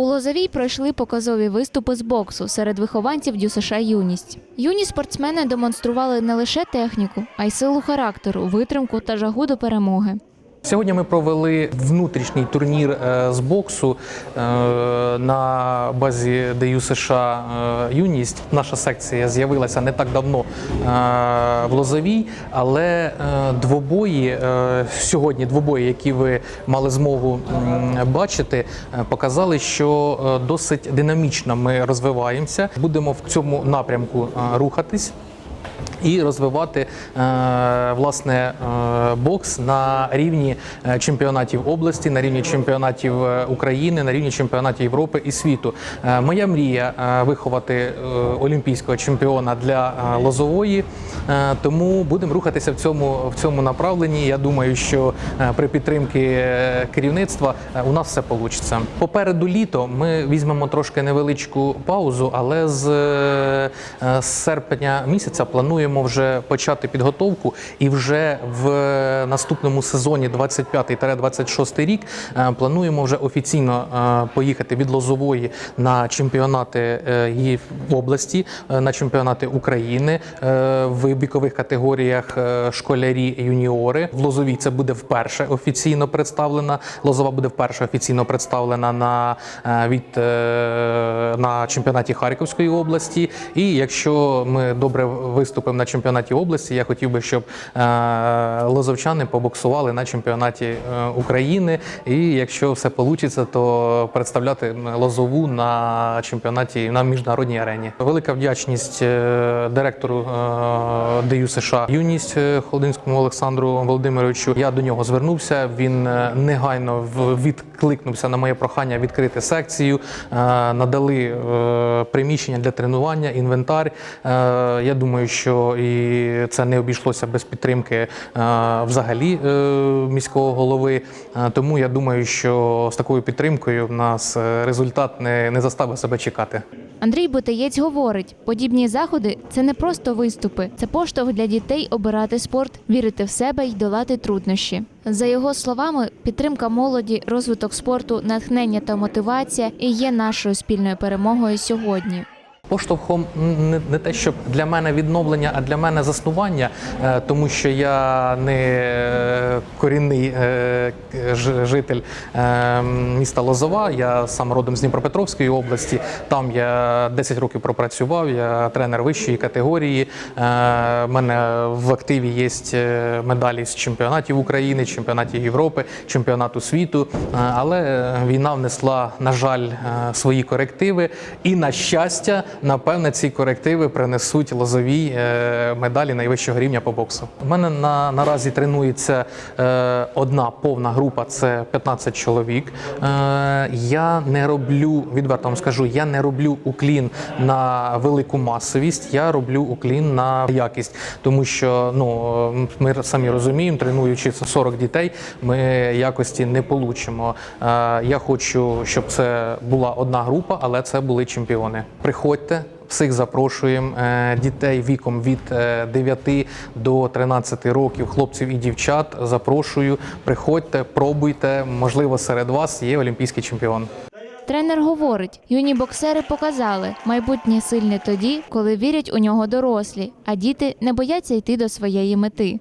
У Лозовій пройшли показові виступи з боксу серед вихованців ДЮСШ Юність. Юні спортсмени демонстрували не лише техніку, а й силу характеру, витримку та жагу до перемоги. Сьогодні ми провели внутрішній турнір е, з боксу е, на базі ДЮ США е, Юність. Наша секція з'явилася не так давно в Лозовій, але двобої сьогодні, двобої, які ви мали змогу бачити, показали, що досить динамічно ми розвиваємося. Будемо в цьому напрямку рухатись і розвивати е, власне е, бокс на рівні е, чемпіонатів області, на рівні чемпіонатів України, на рівні чемпіонатів Європи і світу. Моя мрія виховати олімпійського чемпіона для лозової, тому будемо рухатися в цьому в цьому направленні. Я думаю, що при підтримці керівництва у нас все вийде. Попереду літо ми візьмемо трошки невеличку паузу, але з серпня місяця плануємо вже почати підготовку і вже в наступному сезоні 25-26 рік е, плануємо вже офіційно е, поїхати від Лозової на чемпіонати е, її області, е, на чемпіонати України е, в вікових категоріях е, школярі юніори. В Лозовій це буде вперше офіційно представлена. Лозова буде вперше офіційно представлена на е, від е, на чемпіонаті Харківської області. І якщо ми добре виступимо на чемпіонаті області, я хотів би, щоб е, лозовчани побоксували на чемпіонаті е, України. І якщо все вийде, то представляти лозову на чемпіонаті на міжнародній арені. Велика вдячність е, директору ДЮ США Юність Холодинському Олександру Володимировичу. Я до нього звернувся. Він негайно відкликнувся на моє прохання відкрити секцію. Надали приміщення для тренування, інвентар. Я думаю, що і це не обійшлося без підтримки е, взагалі е, міського голови. Е, Тому я думаю, що з такою підтримкою в нас результат не, не заставив себе чекати. Андрій Бутаєць говорить: подібні заходи це не просто виступи, це поштовх для дітей обирати спорт, вірити в себе й долати труднощі. За його словами, підтримка молоді, розвиток спорту, натхнення та мотивація і є нашою спільною перемогою сьогодні. Поштовхом не, те, щоб для мене відновлення, а для мене заснування, е, тому що я не е, корінний е, житель міста Лозова. Я сам родом з Дніпропетровської області. Там я 10 років пропрацював. Я тренер вищої категорії. В мене в активі є медалі з чемпіонатів України, чемпіонатів Європи, чемпіонату світу. Але війна внесла, на жаль, свої корективи. І на щастя, напевне, ці корективи принесуть лозовій е, медалі найвищого рівня по боксу. У мене на, наразі тренується е, одна повна група, це 15 чоловік. Е, я не роблю, відверто вам скажу, я не роблю уклін на велику масовість, я роблю уклін на якість, тому що ну ми самі розуміємо, тренуючи 40 дітей, ми якості не получимо. Я хочу, щоб це була одна група, але це були чемпіони. Приходьте. Всіх запрошуємо Е, дітей віком від е, 9 до 13 років, хлопців і дівчат. Запрошую, приходьте, пробуйте. Можливо, серед вас є олімпійський чемпіон. Тренер говорить: юні боксери показали, майбутнє сильне тоді, коли вірять у нього дорослі, а діти не бояться йти до своєї мети.